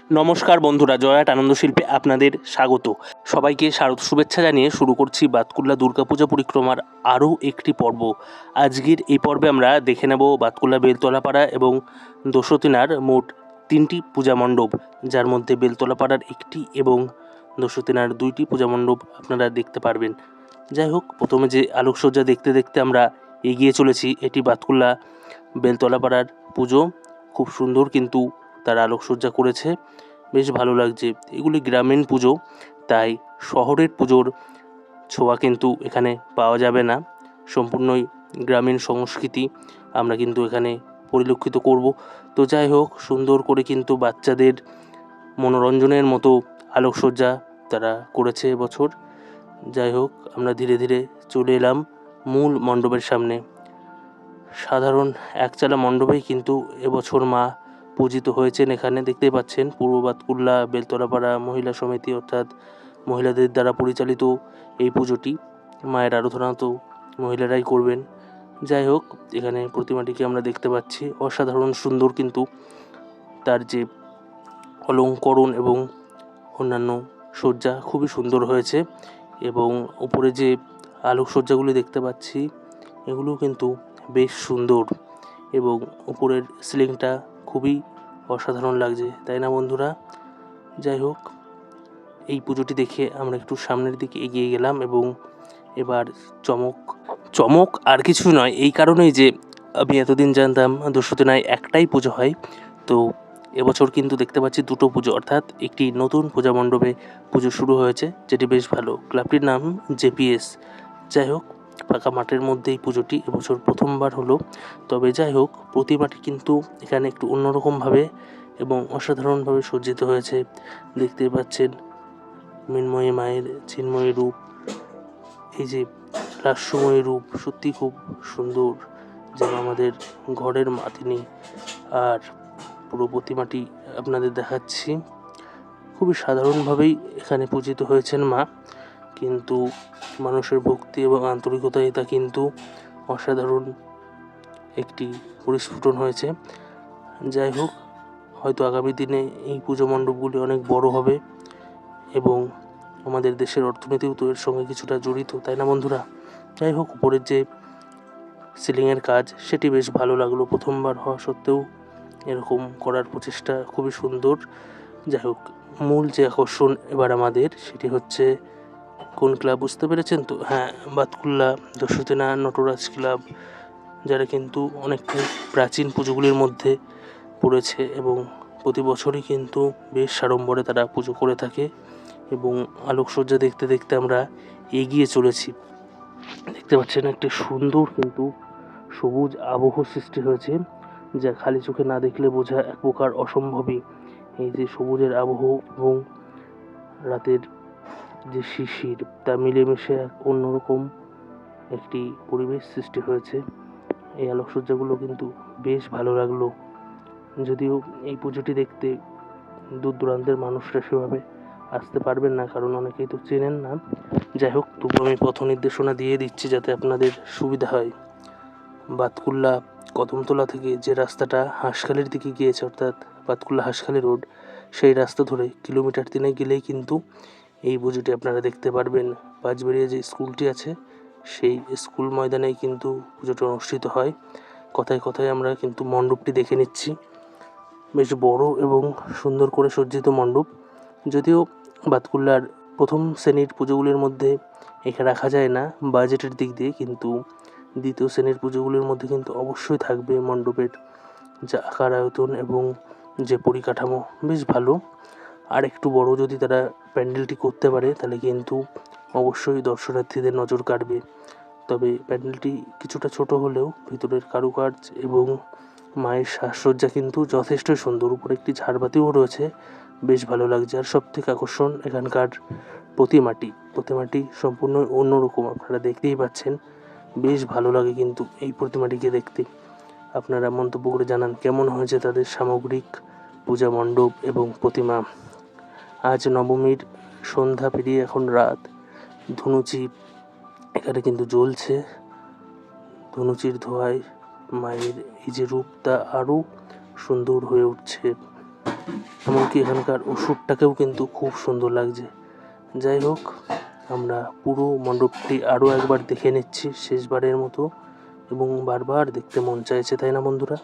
নমস্কার বন্ধুরা জয়াট আনন্দ শিল্পে আপনাদের স্বাগত। সবাইকে শারদ শুভেচ্ছা জানিয়ে শুরু করছি বাতকুল্লা দুর্গাপূজা পরিক্রমার আরও একটি পর্ব। আজকের এই পর্বে আমরা দেখে নেব বাতকুল্লা বেলতলাপাড়া এবং দোসতিনার মোট তিনটি পূজা মণ্ডপ। যার মধ্যে বেলতলাপাড়ার একটি এবং দোসতিনার দুইটি পূজা মণ্ডপ আপনারা দেখতে পারবেন। যাই হোক, প্রথমে যে আলোকসজ্জা দেখতে দেখতে আমরা এগিয়ে চলেছি, এটি বাতকুল্লা বেলতলাপাড়ার পুজো। খুব সুন্দর কিন্তু তারা আলোকসজ্জা করেছে। বেশ ভালো লাগছে। এগুলি গ্রামীণ পুজো, তাই শহরের পুজোর ছোঁয়া কিন্তু এখানে পাওয়া যাবে না। সম্পূর্ণই গ্রামীণ সংস্কৃতি আমরা কিন্তু এখানে পরিলক্ষিত করব। তো যাই হোক, সুন্দর করে কিন্তু বাচ্চাদের মনোরঞ্জনের মতো আলোকসজ্জা তারা করেছে এবছর। যাই হোক, আমরা ধীরে ধীরে চলে এলাম মূল মণ্ডপের সামনে। সাধারণ একচালা মণ্ডপেই কিন্তু এবছর মা পূজিত হয়েছেন এখানে, দেখতেই পাচ্ছেন, পূর্ব বাতকুল্লা, বেলতলাপাড়া মহিলা সমিতি, অর্থাৎ মহিলাদের দ্বারা পরিচালিত এই পুজোটি। মায়ের আরাধনা তো মহিলারাই করবেন। যাই হোক, এখানে প্রতিমাটিকে আমরা দেখতে পাচ্ছি। অসাধারণ সুন্দর কিন্তু তার যে অলঙ্করণ এবং অন্যান্য সজ্জা খুবই সুন্দর হয়েছে এবং উপরে যে আলোকসজ্জাগুলি দেখতে পাচ্ছি এগুলো কিন্তু বেশ সুন্দর এবং উপরের সিলিংটা খুবই অসাধারণ লাগছে, তাই না বন্ধুরা? যাই হোক, এই পুজোটি দেখে আমরা একটু সামনের দিকে এগিয়ে গেলাম এবং এবার চমক চমক আর কিছু নয়, এই কারণেই যে আমি এতদিন জানতাম দস্যুদিনায় একটাই পুজো হয়। তো এবছর কিন্তু দেখতে পাচ্ছি দুটো পুজো, অর্থাৎ একটি নতুন পূজা মণ্ডপে পুজো শুরু হয়েছে, যেটি বেশ ভালো। ক্লাবটির নাম জেপিএস। যাই হোক ফাঁকা মাঠের মধ্যে এই পুজোটি এবছর প্রথমবার হলো। তবে যাই হোক প্রতিমাটি কিন্তু এখানে একটু অন্যরকমভাবে এবং অসাধারণভাবে সজ্জিত হয়েছে। দেখতে পাচ্ছেন মৃন্ময়ী মায়ের চিন্ময়ী রূপ, এই যে লাস্যময়ী রূপ, সত্যি খুব সুন্দর যেন আমাদের ঘরের মা তিনি আর পুরো প্রতিমাটি আপনাদের দেখাচ্ছি। খুবই সাধারণভাবেই এখানে পূজিত হয়েছেন মা। কিন্তু মানুষের ভক্তি এবং আন্তরিকতায় তা কিন্তু অসাধারণ একটি পরিস্ফুটন হয়েছে। যাই হোক, হয়তো আগামী দিনে এই পুজো মণ্ডপগুলি অনেক বড় হবে এবং আমাদের দেশের অর্থনীতিও তো এর সঙ্গে কিছুটা জড়িত, তাই না বন্ধুরা? যাই হোক, উপরের যে সিলিংয়ের কাজ, সেটি বেশ ভালো লাগল প্রথমবার হওয়া সত্ত্বেও। এরকম করার প্রচেষ্টা খুবই সুন্দর। যাই হোক, মূল যে আকর্ষণ এবার আমাদের, সেটি হচ্ছে কোন ক্লাব বুঝতে পেরেছেন তো? হ্যাঁ বাতকুল্লা, দস্যুতেনা, নটরাজ ক্লাব, যারা কিন্তু অনেকটাই প্রাচীন পুজোগুলির মধ্যে পড়েছে এবং প্রতি বছরই কিন্তু বেশ সাড়ম্বরে তারা পুজো করে থাকে এবং আলোকসজ্জা দেখতে দেখতে আমরা এগিয়ে চলেছি। দেখতে পাচ্ছেন একটি সুন্দর কিন্তু সবুজ আবহ সৃষ্টি হয়েছে, যা খালি চোখে না দেখলে বোঝা এক প্রকার অসম্ভবই। এই যে সবুজের আবহ এবং রাতের যে শিশির, তা মিলেমিশে এক অন্যরকম একটি পরিবেশ সৃষ্টি হয়েছে। এই আলোকসজ্জাগুলো কিন্তু বেশ ভালো লাগল। যদিও এই পুজোটি দেখতে দূর দূরান্তের মানুষরা সেভাবে আসতে পারবেন না, কারণ অনেকেই তো চেনেন না। যাই হোক তবু আমি পথ নির্দেশনা দিয়ে দিচ্ছি যাতে আপনাদের সুবিধা হয়। বাতকুল্লা, কদমতলা থেকে যে রাস্তাটা হাঁসখালির দিকে গিয়েছে, অর্থাৎ বাতকুল্লা হাঁসখালি রোড, সেই রাস্তা ধরে কিলোমিটার তিনে গেলেই কিন্তু এই পুজোটি আপনারা দেখতে পারবেন। পাঁচবেড়িয়া যে স্কুলটি আছে, সেই স্কুল ময়দানেই কিন্তু পুজোটি অনুষ্ঠিত হয়। কথায় কথায় আমরা কিন্তু মণ্ডপটি দেখে নিচ্ছি। বেশ বড় এবং সুন্দর করে সজ্জিত মণ্ডপ। যদিও বাতকুল্লার প্রথম শ্রেণির পুজোগুলির মধ্যে একে রাখা যায় না, বাজেটের দিক দিয়ে, কিন্তু দ্বিতীয় শ্রেণির পুজোগুলির মধ্যে কিন্তু অবশ্যই থাকবে মণ্ডপের যা আকার, আয়তন এবং যে পরিকাঠামো, বেশ ভালো। আর একটু বড় যদি তারা প্যান্ডেলটি করতে পারে, তাহলে কিন্তু অবশ্যই দর্শনার্থীদের নজর কাটবে তবে প্যান্ডেলটি কিছুটা ছোট হলেও ভিতরের কারুকার্য এবং মায়ের সাজসজ্জা কিন্তু যথেষ্টই সুন্দর। উপরে একটি ঝাড়বাতিও রয়েছে, বেশ ভালো লাগছে। আর সব থেকে আকর্ষণ এখানকার প্রতিমাটি। প্রতিমাটি সম্পূর্ণ অন্যরকম, আপনারা দেখতেই পাচ্ছেন। বেশ ভালো লাগে কিন্তু এই প্রতিমাটিকে দেখতে। আপনারা মন্তব্য করে জানান, কেমন হয়েছে তাদের সামগ্রিক পূজা মণ্ডপ এবং প্রতিমা? আজ নবমীর সন্ধ্যা পেরিয়ে এখন রাত। ধুনুচি এখানে কিন্তু জ্বলছে। ধনুচির ধোঁয়ায় মায়ের এই যে রূপটা আরও সুন্দর হয়ে উঠছে। এমনকি এখানকার ওষুধটাকেও কিন্তু খুব সুন্দর লাগছে। যাই হোক, আমরা পুরো মণ্ডপটি আরও একবার দেখে নিচ্ছি শেষবারের মতো এবং বারবার দেখতে মন চাইছে, তাই না বন্ধুরা?